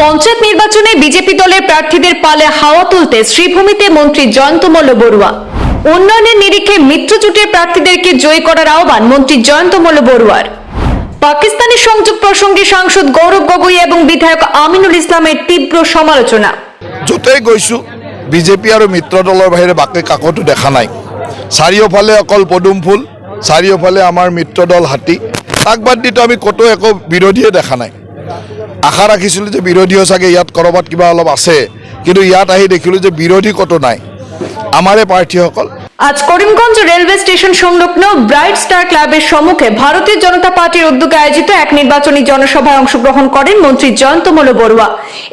পঞ্চায়েত নির্বাচনে বিজেপি দলের প্রার্থীদের পালে হাওয়া তুলতে শ্রীভূমিতে মন্ত্রী জয়ন্ত মল্ল বড়ুয়া। উন্নয়নের নিরিখে মিত্রজোটের প্রার্থীদেরকে জয়ী করার আহ্বান মন্ত্রী জয়ন্ত মল্ল বড়ুয়ার। পাকিস্তানি সংযোগ প্রসঙ্গে সাংসদ গৌরব গগৈ এবং বিধায়ক আমিনুল ইসলামের তীব্র সমালোচনা। য'তেই গৈছোঁ, বিজেপি আৰু মিত্ৰ দলৰ বাহিৰে বাকী কাকতো দেখা নাই। চাৰিওফালে অকল পদুম ফুল, চাৰিওফালে আমাৰ মিত্ৰ দল হাতী। তাক বাদ দিতো আমি ক'তো একো বিৰোধীয়ে দেখা নাই। আশা ৰাখিছিলোঁ যে বিৰোধীও চাগে, ইয়াত ক'ৰবাত কিবা অলপ আছে। কিন্তু ইয়াত আহি দেখিলোঁ যে বিৰোধী ক'তো নাই। আমাৰে প্ৰাৰ্থীসকল আজ করিমগঞ্জ রেলওয়ে স্টেশন সংলগ্ন ব্রাইট স্টার ক্লাবের সম্মুখে ভারতীয় জনতা পার্টির উদ্যোগে আয়োজিত এক নির্বাচনী জনসভায় অংশগ্রহণ করেন মন্ত্রী জয়ন্তমল্ল বড়ুয়া।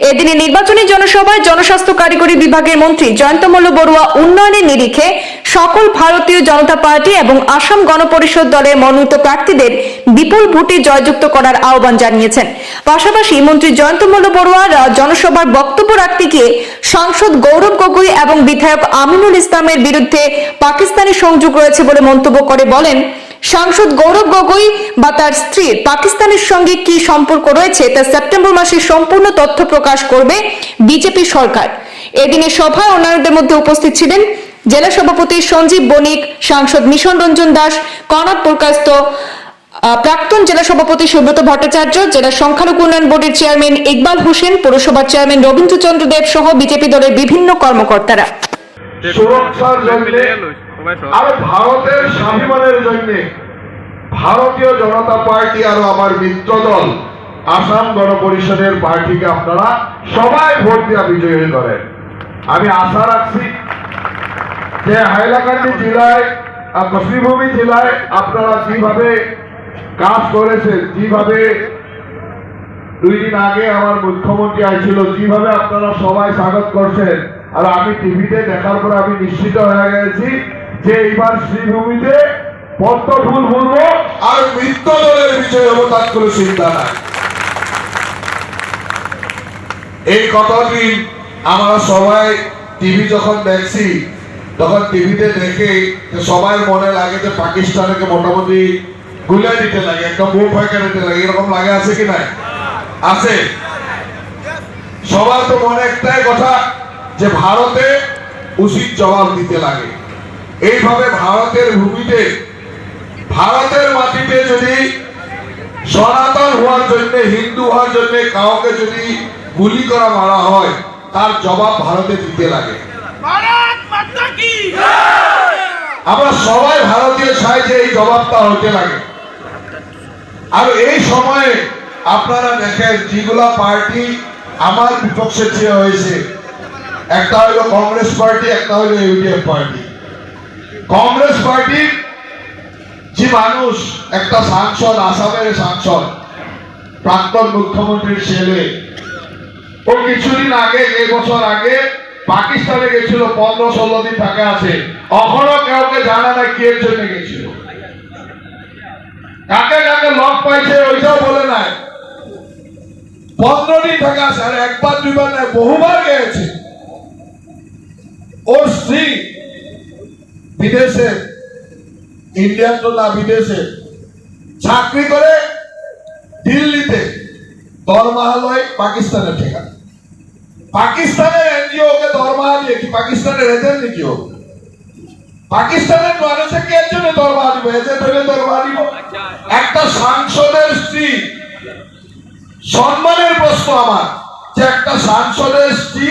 এদিনে নির্বাচনী জনসভায় জনস্বাস্থ্য কারিগরি বিভাগের মন্ত্রী জয়ন্তমল্ল বড়ুয়া উন্নয়নের নিরিখে সকল ভারতীয় জনতা পার্টি এবং আসাম গণপরিষদ দলের মনোনীত প্রার্থীদের বিপুল ভোটে জয়যুক্ত করার আহ্বান জানিয়েছেন। পাশাপাশি মন্ত্রী জয়ন্তমল্ল বড়ুয়া জনসভার বক্তব্য রাখতে গিয়ে সাংসদ গৌরব গগৈ এবং বিধায়ক আমিনুল ইসলামের বিরুদ্ধে পাকিস্তানি সংযোগ রয়েছে বলে মন্তব্য করে বলেন সাংসদ গৌরব গগৈ বা তার স্ত্রীর পাকিস্তানের সঙ্গে কি সম্পর্ক রয়েছে তা সেপ্টেম্বর মাসে সম্পূর্ণ তথ্য প্রকাশ করবে বিজেপি সরকার। এদিনে সভায় অন্যান্যদের মধ্যে উপস্থিত ছিলেন জেলা সভাপতি সঞ্জীব বণিক সাংসদ মিশন রঞ্জন দাস কনক আহ, প্রাক্তন জেলা সভাপতি সুব্রত ভট্টাচার্য জেলা সংখ্যালঘু উন্নয়ন বোর্ডের চেয়ারম্যান ইকবাল হোসেন পৌরসভার চেয়ারম্যান রবীন্দ্রচন্দ্র দেব সহ বিজেপি দলের বিভিন্ন কর্মকর্তারা। সুরক্ষার জন্য আর ভারতের স্বাভিমানের জন্য ভারতীয় জনতা পার্টি আর আমার মিত্র দল আসাম গণপরিষদের পার্টিকে আপনারা সবাই ভোট দেওয়া বিজয়ী করেন। আমি আশা রাখছি যে হাইলাকান্দি জেলায় মুসলিমভূমি জেলায় আপনারা যেভাবে কাজ করেছেন যেভাবে দুই দিন আগে আমার মুখ্যমন্ত্রী আসছিল যেভাবে আপনারা সবাই স্বাগত করছেন আর আমি টিভিতে দেখার পর আমি নিশ্চিত হয়ে গেছি যে এইবার শ্রীভূমিতে পদ্ম ফুল ফুলবো আর মৃত্য দলের বিজয় হব তার কোনো চিন্তা নাই। এই কথাটি আমরা সবাই টিভি যখন দেখছি, তখন টিভিতে দেখে সবাই মনে লাগে যে পাকিস্তানকে মোটামুটি গুলিয়ে দিতে লাগে, একটা বুক ফাঁকা দিতে লাগে, এরকম লাগে আছে কি নাই? আছে। সবার তো মনে একটাই কথা যে ভারতে উচিত জবাব দিতে লাগে। এইভাবে ভারতের ভূমিতে ভারতের মাটিতে যদি সনাতন হওয়ার জন্য হিন্দু হওয়ার জন্য কাউকে যদি গুলি করা মারা হয় তার জবাব ভারতে দিতে লাগে। আমরা সবাই ভারতীয় চাই যে এই জবাবটা হতে লাগে। আর এই সময়ে আপনারা দেখেন যেগুলা পার্টি আমার বিপক্ষে চেয়ে হয়েছে একটা হলো কংগ্রেস পার্টি, একটা হলো ইউডিএফ পার্টি। কংগ্রেস পার্টির যে মানুষ, একটা সাংসদ, আসামের সাংসদ, প্রাক্তন মুখ্যমন্ত্রীর ছেলে, ও কিছুদিন আগে এক আগে, পাকিস্তানে গেছিল, পনেরো ষোলো দিন থাকে আছে। এখনও কাউকে জানা না কে জন্য গেছিল। কাকে কাকে লক পাইছে, ওইটাও বলে নাই। পনেরো দিন থাকে আছে, আর একবার, দুইবার নাই বহুবার গেছে। ওর স্ত্রী বিদেশে, ইন্ডিয়ান না বিদেশে, চাকরি করে দিল্লিতে দরমাহা লয় পাকিস্তানের ঠিকানা পাকিস্তানের এনজিও কে দরমাহা দিয়ে কি পাকিস্তানের এজেন্ট নাকি ও? পাকিস্তানের মানুষে কে জন্য দরমাহা দিব? এজেন্ট হলে দরমাহা দিব। একটা সাংসদের স্ত্রী। সম্মানের প্রশ্ন আমার যে একটা সাংসদের স্ত্রী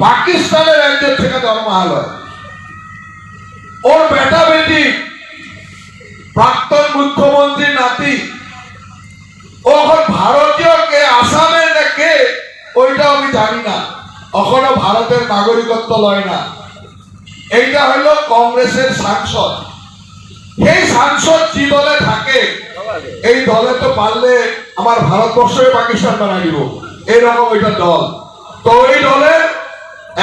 পাকিস্তানের এনজিও থেকে দরমাহা লয় ওর বেটা বেটি, প্রাক্তন মুখ্যমন্ত্রী নাতি ভারতীয় কে, আসামের না কে, ওইটা আমি জানি না। এখনও ভারতের নাগরিকত্ব লয় না। এইটা হলো কংগ্রেসের সাংসদ। এই সাংসদ যে দলে থাকে? এই দলে তো পারলে আমার ভারতবর্ষকে পাকিস্তান বানাই দিব। এইরকম ওইটা দল। তো ওই দলের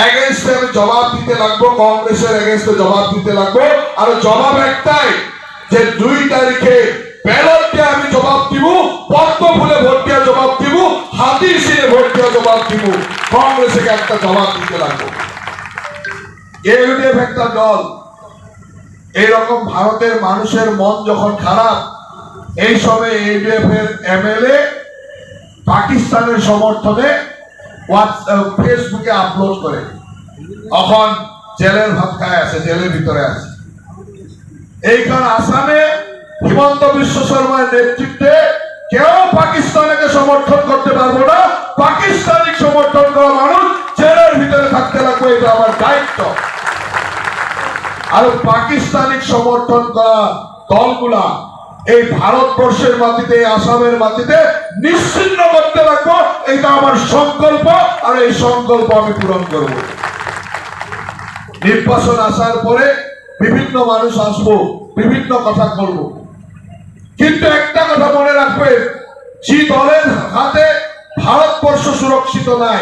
এগেনস্টে আমি জবাব দিতে লাগবো, কংগ্রেসের এগেনস্টে জবাব দিতে লাগবো। আর জবাব একটাই, যে দুই তারিখে ব্যালট আমি জবাব দিব পদ্ম ফুলে ভোট দিয়ে জবাব দিব হাতির সিনে ভোট দিয়ে জবাব দিব কংগ্রেসকে একটা জবাব দিতে লাগবো। ইউডিএফ একটা দল। এইরকম ভারতের মানুষের মন যখন খারাপ, এই সময় ইউডিএফ এর এমএলএ পাকিস্তানের সমর্থনে ফেসবুকে আপলোড করে। এখন জেলের ভাত খায় আছে, জেলের ভিতরে আছে। এইখান আসামে হিমন্ত বিশ্ব শর্মার নেতৃত্বে কেউ পাকিস্তানকে সমর্থন করতে পারব না। পাকিস্তানি সমর্থন করা মানুষ জেলের ভিতরে থাকতে লাগবে, এটা আমার দায়িত্ব। আর পাকিস্তানিক সমর্থন করা দলগুলা এই ভারতবর্ষের মাটিতে আসামের মাটিতে নিশ্চিন্ন করতে রাখব। এটা আমার সংকল্প, আর এই সংকল্প আমি পূরণ করব। নির্বাচন আসার পরে বিভিন্ন মানুষ আসব, বিভিন্ন কথা বলব। কিন্তু একটা কথা মনে রাখবে যে দলের হাতে ভারতবর্ষ সুরক্ষিত নাই।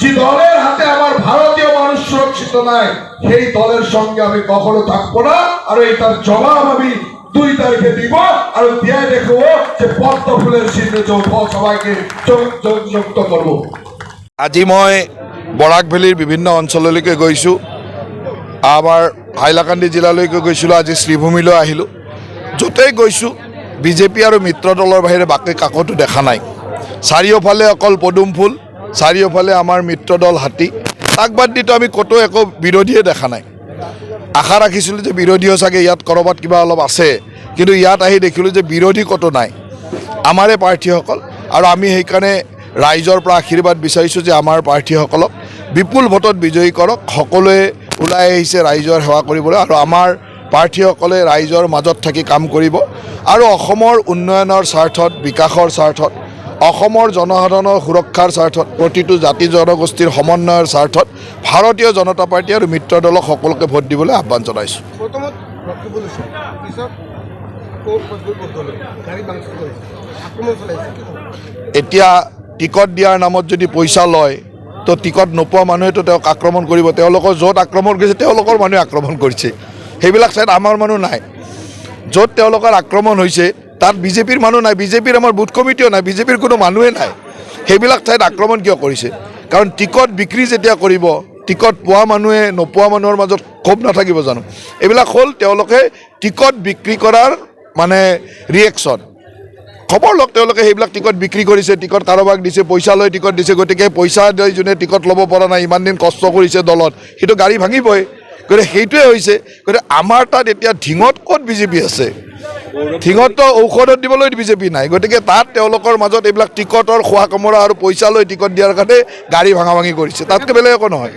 যে দলের হাতে আমার ভারতীয় মানুষ সুরক্ষিত নাই। সেই দলের সঙ্গে আমি কখনো থাকব না, আর এটার জবাব আমি দুই তারিখে দিব আর দিয়ে দেখব যে পদ্ম ফুলের চিহ্নে সবাইকে যুক্ত করব। আজি মই বৰাক ভেলীৰ বিভিন্ন অঞ্চললৈকে গৈছোঁ। আমাৰ হাইলাকান্দি জিলালৈকে গৈছিলোঁ, আজি শ্ৰীভূমিলৈ আহিলোঁ। য'তেই গৈছোঁ, বিজেপি আৰু মিত্ৰ দলৰ বাহিৰে বাকী কাকতো দেখা নাই। চাৰিওফালে অকল পদুম ফুল, চাৰিওফালে আমাৰ মিত্ৰ দল হাতী। তাক বাদ দিতো আমি ক'তো একো বিৰোধীয়ে দেখা নাই। আশা ৰাখিছিলোঁ যে বিৰোধীও চাগে ইয়াত ক'ৰবাত কিবা অলপ আছে। কিন্তু ইয়াত আহি দেখিলোঁ যে বিৰোধী ক'তো নাই। আমাৰে প্ৰাৰ্থীসকল আৰু আমি সেইকাৰণে ৰাইজৰ পৰা আশীৰ্বাদ বিচাৰিছোঁ যে আমাৰ প্ৰাৰ্থীসকলক বিপুল ভোটত বিজয়ী কৰক। সকলোৱে ওলাই আহিছে ৰাইজৰ সেৱা কৰিবলৈ আৰু আমাৰ প্ৰাৰ্থীসকলে ৰাইজৰ মাজত থাকি কাম কৰিব। আৰু অসমৰ উন্নয়নৰ স্বাৰ্থত, বিকাশৰ স্বাৰ্থত অসমৰ জনসাধাৰণৰ সুৰক্ষাৰ স্বাৰ্থত প্ৰতিটো জাতি জনগোষ্ঠীৰ সমন্বয়ৰ স্বাৰ্থত ভাৰতীয় জনতা পাৰ্টী আৰু মিত্ৰ দলক সকলোকে ভোট দিবলৈ আহ্বান জনাইছোঁ? এতিয়া টিকট দিয়াৰ নামত যদি পইচা লয় তো টিকট নোপোৱা মানুহেতো তেওঁক আক্ৰমণ কৰিব তেওঁলোকৰ য'ত আক্ৰমণ কৰিছে তেওঁলোকৰ মানুহে আক্ৰমণ কৰিছে। সেইবিলাক ঠাইত আমাৰ মানুহ নাই। য'ত তেওঁলোকৰ আক্ৰমণ হৈছে তাত বিজেপিৰ মানুহ নাই বিজেপিৰ আমাৰ বুথ কমিটিও নাই, বিজেপিৰ কোনো মানুহে নাই। সেইবিলাক ঠাইত আক্ৰমণ কিয় কৰিছে? কাৰণ টিকট বিক্ৰী যেতিয়া কৰিব, টিকট পোৱা মানুহে, নোপোৱা মানুহৰ মাজত ক্ষোভ নাথাকিব জানো? এইবিলাক হ'ল তেওঁলোকে টিকট বিক্ৰী কৰাৰ মানে ৰিয়েকশ্যন খবৰ লওক, তেওঁলোকে সেইবিলাক টিকট বিক্ৰী কৰিছে, টিকট কাৰোবাক দিছে, পইচা লৈ টিকট দিছে, গতিকে পইচা লৈ যোনে টিকট ল'ব পৰা নাই, ইমান দিন কষ্ট কৰিছে দলত, সেইটো গাড়ী ভাঙিবই। গতিকে সেইটোৱে হৈছে, গতিকে আমাৰ তাত এতিয়া ঢিঙত ক'ত বিজেপি আছে? ঢিঙততো ঔষধত দিবলৈ বিজেপি নাই। গতিকে তাত তেওঁলোকৰ মাজত এইবিলাক টিকটৰ খোৱা কামোৰা আৰু পইচা লৈ টিকট দিয়াৰ কাৰণে গাড়ী ভাঙা ভাঙি কৰিছে। তাতকৈ বেলেগ একো নহয়।